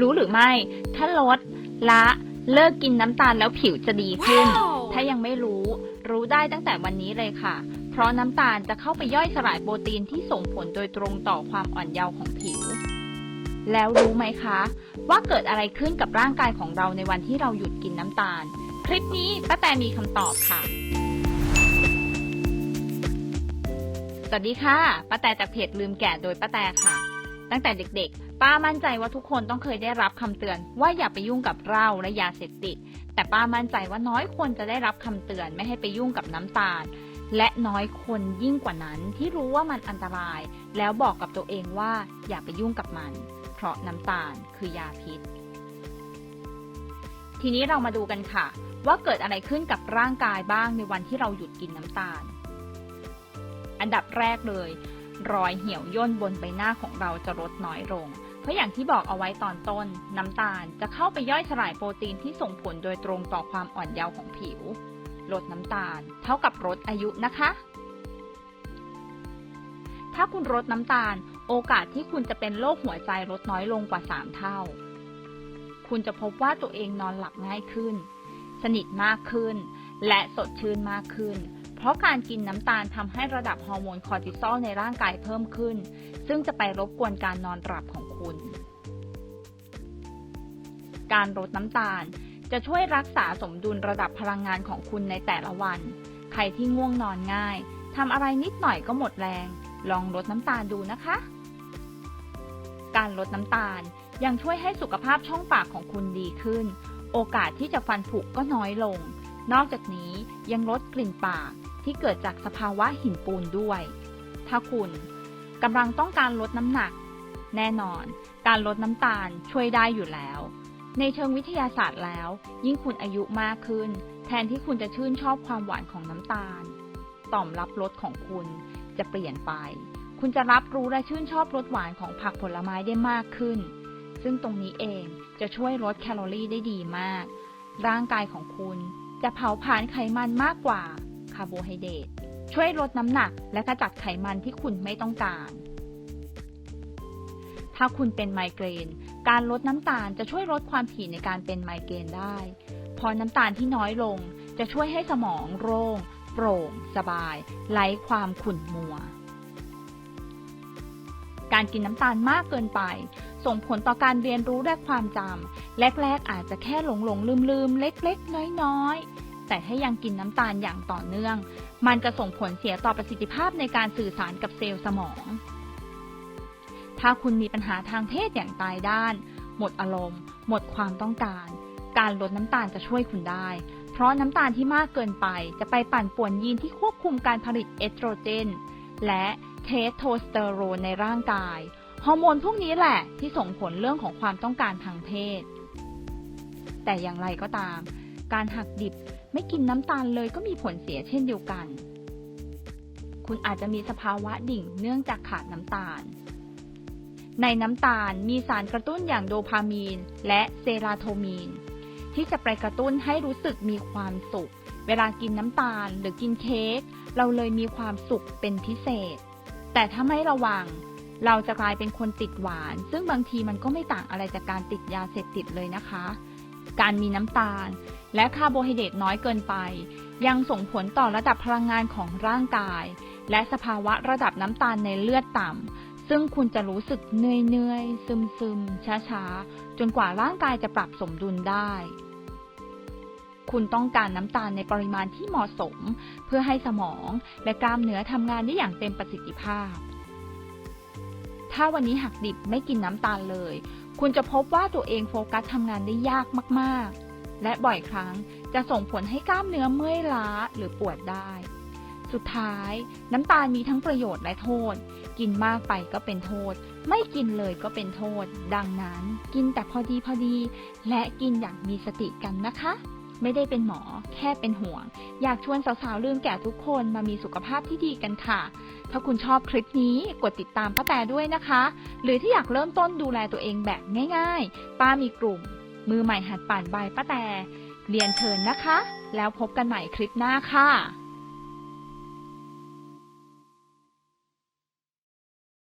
รู้หรือไม่ ถ้าลดละเลิกกินน้ำตาลแล้วผิวจะดีขึ้น ถ้ายังไม่รู้ รู้ได้ตั้งแต่วันนี้เลยค่ะ เพราะน้ำตาลจะเข้าไปย่อยสลายโปรตีนที่ส่งผลโดยตรงต่อความอ่อนเยาว์ของผิว แล้วรู้ไหมคะ ว่าเกิดอะไรขึ้นกับร่างกายของเราในวันที่เราหยุดกินน้ำตาล คลิปนี้ป้าแตมีคำตอบค่ะสวัสดีค่ะป้าแตจากเพจลืมแก่โดยป้าแตค่ะ ตั้งแต่เด็กๆ ป้ามั่นใจว่าทุกคนต้องเคยได้รับคำเตือน ว่าอย่าไปยุ่งกับเหล้าและยาเสพติด แต่ป้ามั่นใจว่าน้อยคนจะได้รับคำเตือนไม่ให้ไปยุ่งกับน้ำตาล และน้อยคนยิ่งกว่านั้นที่รู้ว่ามันอันตราย แล้วบอกกับตัวเองว่าอย่าไปยุ่งกับมัน เพราะน้ำตาลคือยาพิษ ทีนี้เรามาดูกันค่ะ ว่าเกิดอะไรขึ้นกับร่างกายบ้างในวันที่เราหยุดกินน้ำตาล อันดับแรกเลยรอยเหี่ยวย่นบนใบหน้าของเราจะลดน้อยลง เพราะอย่างที่บอกเอาไว้ตอนต้น น้ำตาลจะเข้าไปย่อยสลายโปรตีนที่ส่งผลโดยตรงต่อความอ่อนเยาว์ของผิว ลดน้ำตาล เท่ากับลดอายุนะคะ ถ้าคุณลดน้ำตาล โอกาสที่คุณจะเป็นโรคหัวใจลดน้อยลงกว่า 3 เท่า คุณจะพบว่าตัวเองนอนหลับง่ายขึ้น สนิทมากขึ้น และสดชื่นมากขึ้น เพราะการกินน้ำตาลทำให้ระดับฮอร์โมนคอร์ติซอลในร่างกายเพิ่มขึ้น ซึ่งจะไปรบกวนการนอนหลับของคุณ การลดน้ำตาลจะช่วยรักษาสมดุลระดับพลังงานของคุณในแต่ละวัน ใครที่ง่วงนอนง่ายทำอะไรนิดหน่อยก็หมดแรง ลองลดน้ำตาลดูนะคะ การลดน้ำตาลยังช่วยให้สุขภาพช่องปากของคุณดีขึ้น โอกาสที่จะฟันผุก็น้อยลง นอกจากนี้ยังลดกลิ่นปาก ที่เกิดจากสภาวะหินปูนด้วย ถ้าคุณกำลังต้องการลดน้ำหนัก แน่นอน การลดน้ำตาลช่วยได้อยู่แล้ว ในเชิงวิทยาศาสตร์แล้ว ยิ่งคุณอายุมากขึ้น แทนที่คุณจะชื่นชอบความหวานของน้ำตาล ต่อมรับรสของคุณจะเปลี่ยนไป คุณจะรับรู้และชื่นชอบรสหวานของผักผลไม้ได้มากขึ้น ซึ่งตรงนี้เองจะช่วยลดแคลอรี่ได้ดีมาก ร่างกายของคุณจะเผาผลาญไขมันมากกว่าาร์โบไฮเดรตช่วยลดน้ำหนักและกระจัดไขมันที่คุณไม่ต้องการ ถ้าคุณเป็นไมเกรน การลดน้ำตาลจะช่วยลดความถี่ในการเป็นไมเกรนได้พราะน้ำตาลที่น้อยลงจะช่วยให้สมองโล่งโปร่ง สบาย ไร้ความขุ่นมัว การกินน้ำตาลมากเกินไป ส่งผลต่อการเรียนรู้และความจำแรกๆอาจจะแค่หลงหลงลืมลืมๆเล็ก ๆ น้อยๆ แต่ถ้ายังกินน้ำตาลอย่างต่อเนื่อง มันจะส่งผลเสียต่อประสิทธิภาพในการสื่อสารกับเซลล์สมอง ถ้าคุณมีปัญหาทางเพศอย่างตายด้าน หมดอารมณ์ หมดความต้องการ การลดน้ำตาลจะช่วยคุณได้ เพราะน้ำตาลที่มากเกินไปจะไปปั่นป่วนยีนที่ควบคุมการผลิตเอสโตรเจน และเทสโทสเตอโรนในร่างกายฮอร์โมนพวกนี้แหละที่ส่งผลเรื่องของความต้องการทางเพศ แต่อย่างไรก็ตาม การหักดิบ ไม่กินน้ำตาลเลยก็มีผลเสียเช่นเดียวกัน คุณอาจจะมีสภาวะดิ่งเนื่องจากขาดน้ำตาล ในน้ำตาลมีสารกระตุ้นอย่างโดพามีน และเซราโทมีนที่จะไปกระตุ้นให้รู้สึกมีความสุข เวลากินน้ำตาลหรือกินเค้กเราเลยมีความสุขเป็นพิเศษ แต่ถ้าไม่ระวังเราจะกลายเป็นคนติดหวาน ซึ่งบางทีมันก็ไม่ต่างอะไรจากการติดยาเสพติดเลยนะคะ การมีน้ำตาล และคาร์โบไฮเดรตน้อยเกินไป ยังส่งผลต่อระดับพลังงานของร่างกาย และสภาวะระดับน้ำตาลในเลือดต่ำ ซึ่งคุณจะรู้สึกเหนื่อยเนื่อยๆซึมซึมช้าช้าๆ จนกว่าร่างกายจะปรับสมดุลได้คุณต้องการน้ำตาลในปริมาณที่เหมาะสม เพื่อให้สมองและกล้ามเนื้อทำงานได้อย่างเต็มประสิทธิภาพ ถ้าวันนี้หักดิบไม่กินน้ำตาลเลย คุณจะพบว่าตัวเองโฟกัสทำงานได้ยากมากๆ และบ่อยครั้งจะส่งผลให้กล้ามเนื้อเมื่อยล้าหรือปวดได้ สุดท้ายน้ำตาลมีทั้งประโยชน์และโทษ กินมากไปก็เป็นโทษ ไม่กินเลยก็เป็นโทษ ดังนั้น กินแต่พอดีพอดี และกินอย่างมีสติกันนะคะ ไม่ได้เป็นหมอ แค่เป็นห่วง อยากชวนสาวๆลืมแก่ทุกคนมามีสุขภาพที่ดีกันค่ะ ถ้าคุณชอบคลิปนี้กดติดตามป้าแต่ด้วยนะคะ หรือที่อยากเริ่มต้นดูแลตัวเองแบบง่าย ๆ ป้ามีกลุ่ม มือใหม่หัดปั่นใบป้าแต่เรียนเชิญนะคะ แล้วพบกันใหม่คลิปหน้าค่ะ